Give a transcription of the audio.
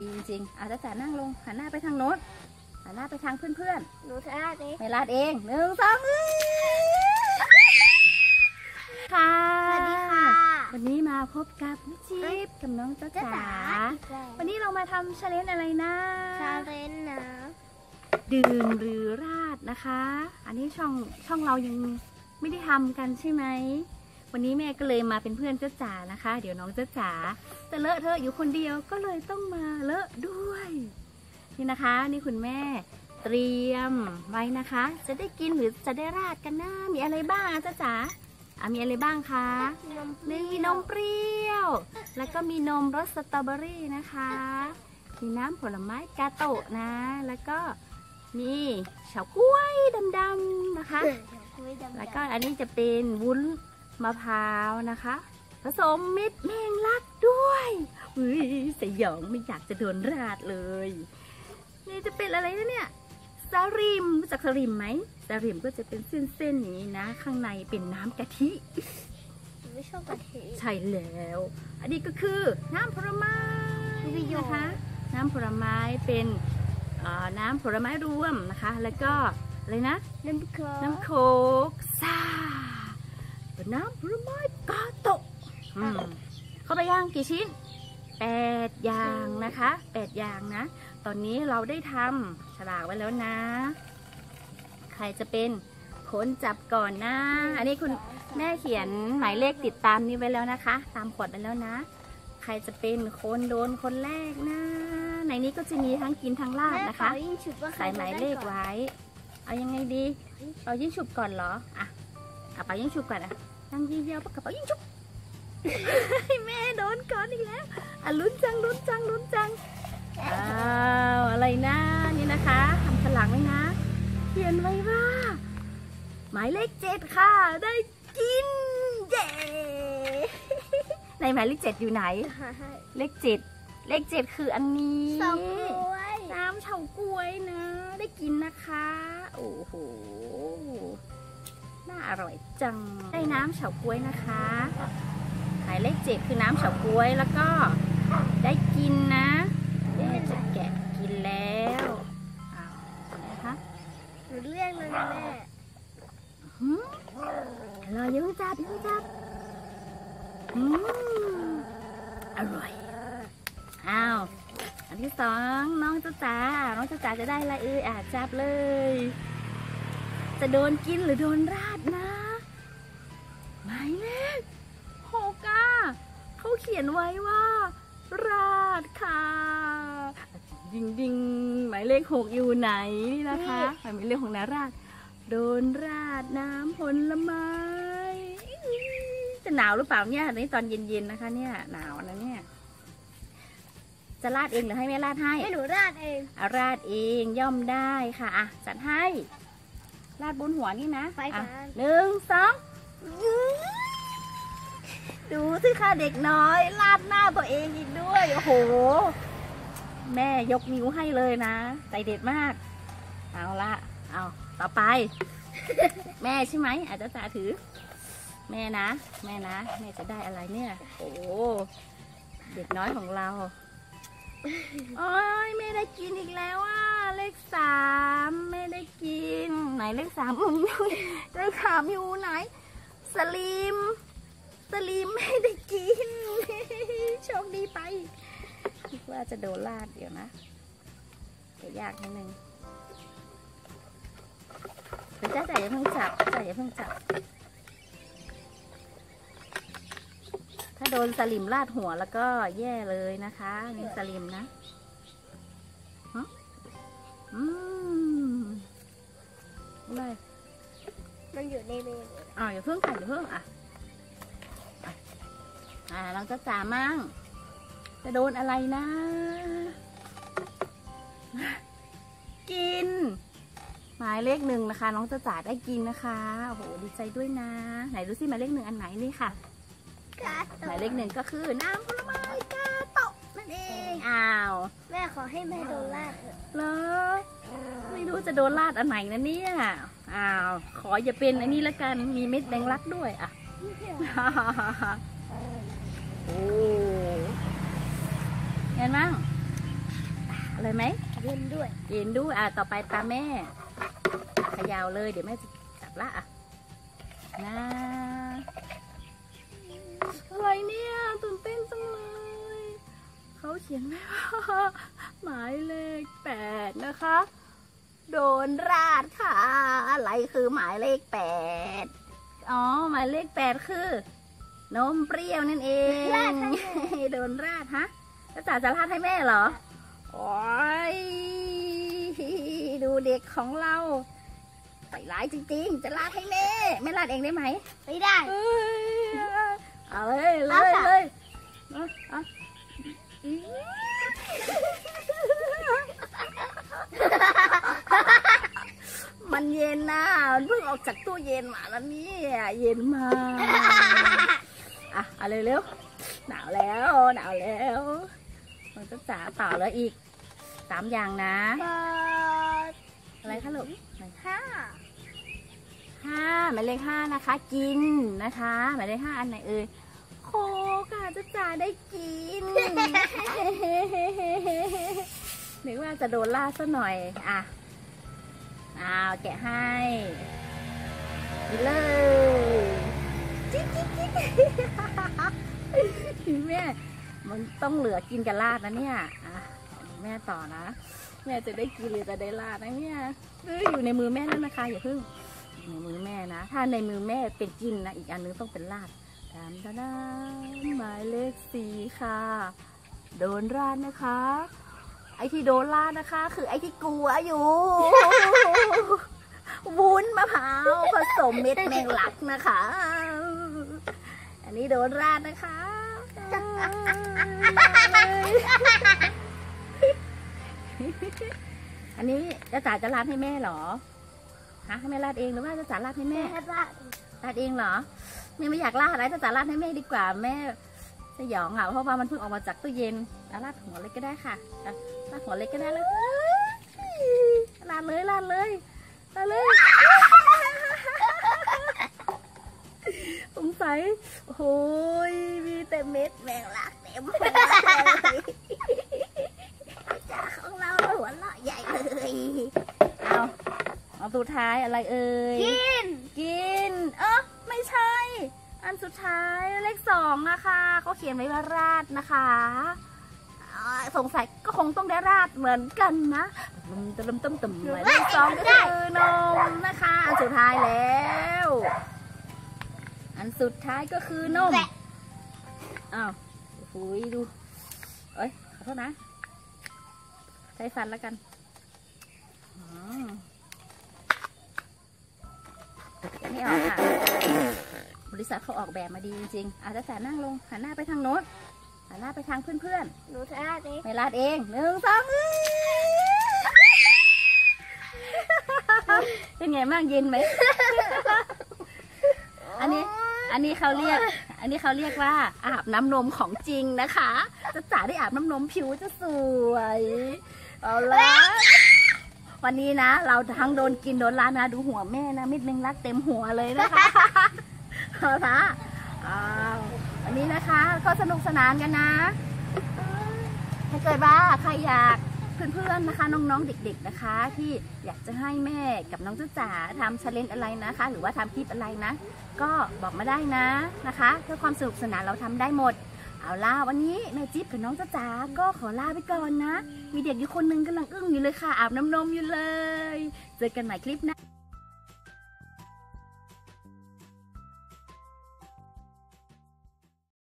ดีจริงๆอาจจะจ๋านั่งลงหันหน้าไปทางโน้นหันหน้าไปทางเพื่อนหนูทราบเองๆไม่ลาดเองหนึ่งสองอื้อค่ะสวัสดีค่ะ วันนี้มาพบกับนิจิบกับน้องจ๊ะจ้าจ๋าจ๋าวันนี้เรามาทำชาเลนจ์อะไรนะชาเลนนะดื่มหรือราดนะคะ อันนี้ช่องช่องเรายังไม่ได้ทำกันใช่ไหม วันนี้แม่ก็เลยมาเป็นเพื่อนเจ้าจ๋านะคะ เดี๋ยวน้องเจ้าจ๋าจะเลอะเทอะอยู่คนเดียวก็เลยต้องมาเลอะด้วย นี่นะคะ นี่คุณแม่เตรียมไว้นะคะ จะได้กินหรือจะได้ราดกันนะมีอะไรบ้างอะเจ้าจ๋าอะมีอะไรบ้างคะนมหนึ่งมีนมเปรี้ยว แล้วก็มีนมรสสตรอเบอรี่นะคะ มีน้ำผลไม้กาโตะนะ แล้วก็มีเฉาก๊วยดำๆนะคะ แล้วก็อันนี้จะเป็นวุ้น มะพร้าวนะคะ ผสมเม็ดแมงลักด้วยอุ้ยสยองไม่อยากจะโดนราดเลย นี่จะเป็นอะไรนะเนี่ยสลิมรู้จักสลิมไหมสลิมก็จะเป็นเส้นๆอย่างนี้นะ ข้างในเป็นน้ำกะทิไม่ชอบกะทิใช่แล้ว อันนี้ก็คือน้ำผลไม้นะคะน้ำผลไม้เป็นเอ่อน้ำผลไม้รวมนะคะ แล้วก็อะไรนะน้ำโค้กน้ำโคกซ่าเป็ นน้ำผลไม้กาโตะอืมเข้าไปย่างกี่ชิ้นแปดอย่างนะคะแปดอย่างนะ ตอนนี้เราได้ทำฉลากไว้แล้วนะ ใครจะเป็นคนจับก่อนนะ อันนี้คุณแม่เขียนหมายเลขติดตามนี้ไว้แล้วนะคะ ตามขวดไว้แล้วนะ ใครจะเป็นคนโดนคนแรกนะ ในนี้ก็จะมีทั้งกินทั้งราดนะคะแม่ขอยิ่งฉุดว่าใส่หมายเลขไว้ เอายังไงดี เอายิ่งฉุบก่อนเหรอ อะเอาเปายิ่งฉุบก่อนอะ ตั้งยี่เดียวปะกระเป๋ายิ่งฉุบแม่โดนก่อนอีกแล้วอะลุ้นจังลุ้นจังลุ้นจังอ้าวอะไรนะนี่นะคะทำฉลากไว้นะเขียนไว้ว่า หมายเลขเจ็ดค่ะ ได้กินเย้ในหมายเลขเจ็ดอยู่ไหนเลขเจ็ดเลขเจ็ดคืออันนี้สองกล้วยน้ำเฉาก๊วยนะ ได้กินนะคะ โอ้โห น่าอร่อยจัง ได้น้ำเฉาก๊วยนะคะหมายเลขเจ็ดคือน้ำเฉาก๊วยแล้วก็ได้กินนะแม่จะแกะกินแล้วอ้าวนะคะหนูเรียกเลยนะแม่หืมอร่อยอยังจับอยังจับอืมอร่อยอ้าวอันที่สองน้องจ้าจ๋าน้องจ้าจ๋าจะได้อะไรเอ่ยอะจับเลย จะโดนกินหรือโดนราดนะ หมายเลขหกอะเขาเขียนไว้ว่า ราดค่ะดิงดิงหมายเลขหกอยู่ไหนนี่นะคะหมายเลขของนาราดโดนราดน้ำผลไม้จะหนาวหรือเปล่าเนี่ยในตอนเย็นๆนะคะ เนี่ยหนาวนะเนี่ยจะราดเองหรือให้แม่ราดให้ให้หนูราดเองอาราดเองย่อมได้ค่ะอะจัดให้ ราดบนหัวนี่นะไปอะกัน หนึ่งสองดูสิค่ะเด็กน้อยราดหน้าตัวเองอีกด้วย โอ้โห แม่ยกนิ้วให้เลยนะ ใจเด็ดมาก เอาละเอาต่อไป แม่ใช่ไหมอาจจะจ่าถือ แม่นะ แม่นะ แม่จะได้อะไรเนี่ย โอ้โหเด็กน้อยของเรา โอ้ยไม่ได้กินอีกแล้วอะเลขสามไม่ได้กิน ไหนเลขสามอุ้ยเลขสามอยู่ไหน สลิม สลิมไม่ได้กินโชคดีไปคิดว่าจะโดนลาดเดี๋ยวนะแต่ยากนิดนึงเดี๋ยวจ้าจ๋าอย่าเพิ่งจับจ้าอย่าเพิ่งจับ ถ้าโดนสลิมลาดหัวแล้วก็แย่เลยนะคะนี่สลิมนะฮะอืมอะไรมันอยู่ในเมนูอ่าอย่าเพิ่งค่ะอย่าเพิ่งอะอะอ่าเราจะจ่ามั่งจะโดนอะไรนะ กิน หมายเลขหนึ่งนะคะ น้องจะจ่าได้กินนะคะโอ้โหดีใจด้วยนะ ไหนดูสิหมายเลขหนึ่งอันไหนนี่ค่ะ หมายเลขหนึ่งก็คือน้ำผลไม้กาโตะนั่นเองอ้าวแม่ขอให้แม่โดนราดเถอะเหรอไม่รู้จะโดนลาดอันไหนนะเนี่ยอ้าวขออย่าเป็นอันนี้ละกันมีเม็ดแดงรักด้วยอะโอ้เห็นมั้งอะไรไหมเย็นด้วยเย็นด้วยอะต่อไปตามแม่เขยาวเลยเดี๋ยวแม่จะจับละอะนะอะไรเนี่ยตื่นเต้นจังเลย เขาเขียนไว้ว่าหมายเลขแปดนะคะ โดนราดค่ะ อะไรคือหมายเลขแปดอ๋อ หมายเลขแปดคือนมเปรี้ยวนั่นเองราดให้โดนราดฮะแล้วจ๋าจะราดให้แม่เหรอโอ้ยดูเด็กของเราไปร้ายจริงๆ จะลาดให้แม่แม่ลาดเองได้ไหมไม่ได้ เอ้ยเอาเลยเลเอายค่ะเลยเอาเอา มันเย็นนะมันเพิ่งออกจากตู้เย็นมาแล้วเนี่ยเย็นมากอะเอาเลยเร็วหนาวแล้วหนาวแล้ว มันจะจ๋าต่อแล้วอีกสามอย่างนะเปิดอะไรคะลูกไหนห้าห้าหมายเลขห้านะคะ กินนะคะหมายเลขห้าอันไหนเอ่ยโคค่ะ จะจ่าได้กินนึกว่าจะโดนล่าซะหน่อย อะอ้าวแกะให้เลยจิ๊กจิ๊กจิ๊กแม่มันต้องเหลือกินกับลาดนะเนี่ยอะแม่ต่อนะ แม่จะได้กินหรือจะได้ลาดนะเนี่ยอยอยู่ในมือแม่แล้วนะคะอย่าเพิ่งในมือแม่นะ ถ้าในมือแม่เป็นกินนะ อีกอันนึงต้องเป็นลาด ตามตาดามหมายเลขสี่ค่ะ โดนราดนะคะ ไอที่โดนราดนะคะ คือไอที่กลัวอยู่ วุ้นมะพร้าวผสมเม็ดแมงลักนะคะ อันนี้โดนราดนะคะอันนี้จะจ๋าจะราดให้แม่เหรอฮะให้แม่ราดเองหรือว่าจะจ๋าราดให้แม่ราดเองเหรอ แม่ไม่อยากราดอะไรจะจ๋าราดให้แม่ดีกว่าแม่สยองอะเพราะว่ามันเพิ่งออกมาจากตู้เย็นเอาราดหัวเล็กก็ได้ค่ะอะราดหัวเล็กก็ได้เลยราดเลยราดเลยราดเลยสงสัยโอ้โหยมีแต่เม็ดแมงลักเต็มเลยจ่าของเราหัวเราะใหญ่เลยเอาเอาสุดท้ายอะไรเอ่ยกินกินเออไม่ ใช่ อันสุดท้ายเลขสองนะคะเขาเขียนไว้ว่าราดนะคะสงสัยก็คงต้องได้ราดเหมือนกันนะตึมตึมตึมตึมหมายเลขสองก็คือนมนะคะ อันสุดท้ายแล้ว อันสุดท้ายก็คือนมอ้าวโอ้โหดูเอ้ยขอโทษนะ ใช้ฟันแล้วกันอ๋อไม่ออกค่ะ บริษัทเขาออกแบบมาดีจริงๆอาจจะแต่นั่งลงหันหน้าไปทางโน้นหันหน้าไปทางเพื่อนหนูทาเองๆไม่ลาดเองหนึ่งสองเป็นไงบ้างเย็นไหม อันนี้ อันนี้เขาเรียก อันนี้เขาเรียกว่าอาบน้ำนมของจริงนะคะจะจ๋าได้อาบน้ำนมผิวจะสวย เอาละวันนี้นะ เราทั้งโดนกินโดนลานะ ดูหัวแม่นะมิดนึงรักเต็มหัวเลยนะคะ เอาละอ้าววันนี้นะคะก็สนุกสนานกันนะ ถ้าเกิดว่าใครอยากเพื่อนๆนะคะ น้องๆเด็ก ๆนะคะ ที่อยากจะให้แม่กับน้องจ้าจ๋าทำชาเลนจ์อะไรนะคะ หรือว่าทำคลิปอะไรนะ ก็บอกมาได้นะนะคะ เพื่อความสนุกสนานเราทำได้หมด เอาล่ะวันนี้แม่จิ๊บกับน้องจ้าจ๋าก็ขอลาไปก่อนนะ มีเด็กอยู่คนหนึงกำลังอึ้งอยู่เลยค่ะอาบน้ำนมอยู่เลย เจอกันใหม่คลิปหนะ